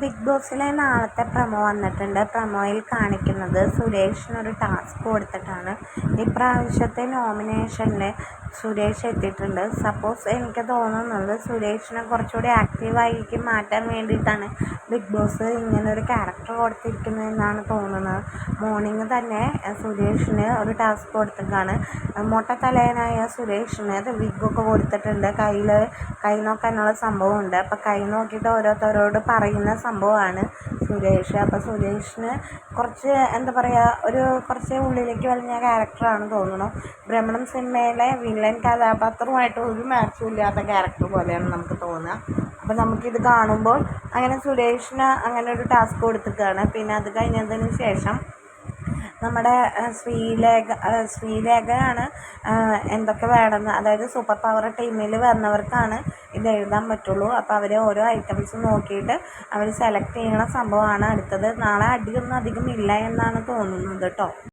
Big ബോസിലെ നാളത്തെ promo വന്നിട്ടുണ്ട്. പ്രമോയിൽ കാണിക്കുന്നത് സുരേഷിനൊരു ടാസ്ക് കൊടുത്തിട്ടാണ്. ഇപ്രാവശ്യത്തെ നോമിനേഷനിൽ സുരേഷ് എത്തിയിട്ടുണ്ട്. സപ്പോസ് എനിക്ക് തോന്നുന്നത് സുരേഷിനെ കുറച്ചുകൂടി ആക്റ്റീവായിരിക്കും മാറ്റാൻ വേണ്ടിയിട്ടാണ് ബിഗ് ബോസ് ഇങ്ങനെ ഒരു ക്യാരക്ടർ കൊടുത്തിരിക്കുന്നതെന്നാണ് തോന്നുന്നത്. മോർണിംഗ് തന്നെ സുരേഷിന് ഒരു ടാസ്ക് കൊടുത്തിട്ടാണ് മൊട്ടത്തലയനായ സുരേഷിന് വിഗൊക്കെ കൊടുത്തിട്ടുണ്ട്. കയ്യിൽ കൈ നോക്കാനുള്ള സംഭവമുണ്ട്. അപ്പോൾ കൈ നോക്കിയിട്ട് ഓരോരുത്തരോട് പറയുന്ന സംഭവമാണ് സുരേഷ്. അപ്പോൾ സുരേഷിന് കുറച്ച് എന്താ പറയുക ഒരു കുറച്ച് ഉള്ളിലേക്ക് വലിഞ്ഞ ക്യാരക്ടറാണ് തോന്നുന്നു. ഭ്രമണം സിനിമയിലെ വില്ലൻ കഥാപാത്രമായിട്ട് ഒരു മാച്ചും ഇല്ലാത്ത ക്യാരക്ടർ പോലെയാണ് നമുക്ക് തോന്നുക. അപ്പോൾ നമുക്കിത് കാണുമ്പോൾ അങ്ങനെ സുരേഷിന് അങ്ങനെ ഒരു ടാസ്ക് കൊടുത്തിട്ടാണ് പിന്നെ അത് കഴിഞ്ഞതിന് ശേഷം നമ്മുടെ ശ്രീലേഖ ശ്രീലേഖയാണ് എന്തൊക്കെ വേണമെന്ന് അതായത് സൂപ്പർ പവർ ടീമിൽ വന്നവർക്കാണ് ഇത് എഴുതാൻ പറ്റുള്ളൂ. അപ്പോൾ അവർ ഓരോ ഐറ്റംസ് നോക്കിയിട്ട് അവർ സെലക്ട് ചെയ്യണ സംഭവമാണ് അടുത്തത്. നാളെ അടിയൊന്നും അധികം ഇല്ല എന്നാണ് തോന്നുന്നത് കേട്ടോ